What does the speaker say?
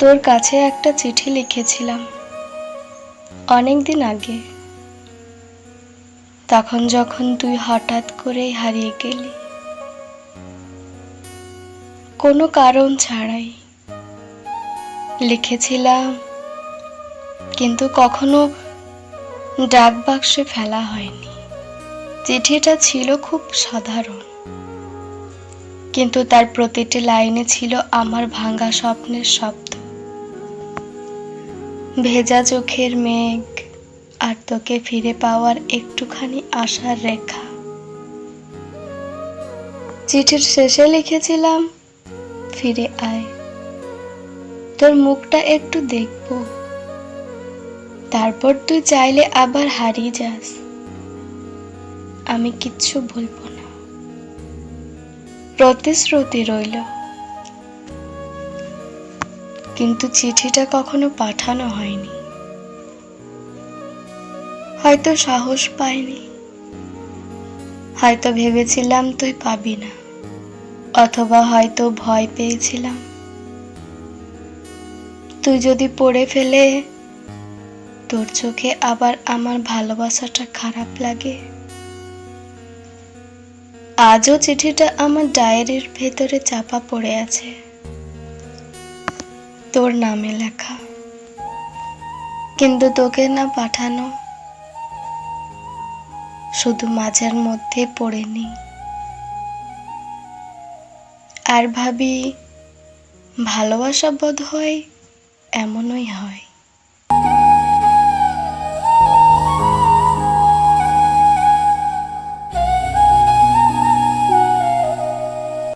তোর কাছে একটা চিঠি লিখেছিলাম অনেক দিন আগে। তখন যখন তুই হঠাৎ করেই হারিয়ে গেলি, কোনো কারণ ছাড়াই লিখেছিলাম, কিন্তু কখনো ডাক বাক্সে ফেলা হয়নি। চিঠিটা ছিল খুব সাধারণ, কিন্তু তার প্রতিটি লাইনে ছিল আমার ভাঙা স্বপ্নের শব্দ। ভেজা চোখের মেঘ আর তোকে ফিরে পাওয়ার একটুখানি আশার রেখা। চিঠির শেষে লিখেছিলাম, ফিরে আয়। তোর মুখটা একটু দেখব। তারপর তুই চাইলে আবার হারিয়ে যাস। আমি কিচ্ছু বলব না। প্রতিশ্রুতি রইল। কিন্তু চিঠিটা কখনো পাঠানো হয়নি। হয়তো সাহস পাইনি। হয়তো ভেবেছিলাম তুই পাবি না, অথবা হয়তো ভয় পেয়েছিলাম। তুই যদি পড়ে ফেলে, তোর চোখে আবার আমার ভালোবাসাটা খারাপ লাগে। আজও চিঠিটা আমার ডায়েরির ভেতরে চাপা পড়ে আছে। তোর নামে লেখা। কিন্তু তোকে না পাঠানো। শুধু মাঝের মধ্যে পড়ে নি আর ভাবি, ভালোবাসা বোধ হয় এমনই হয়।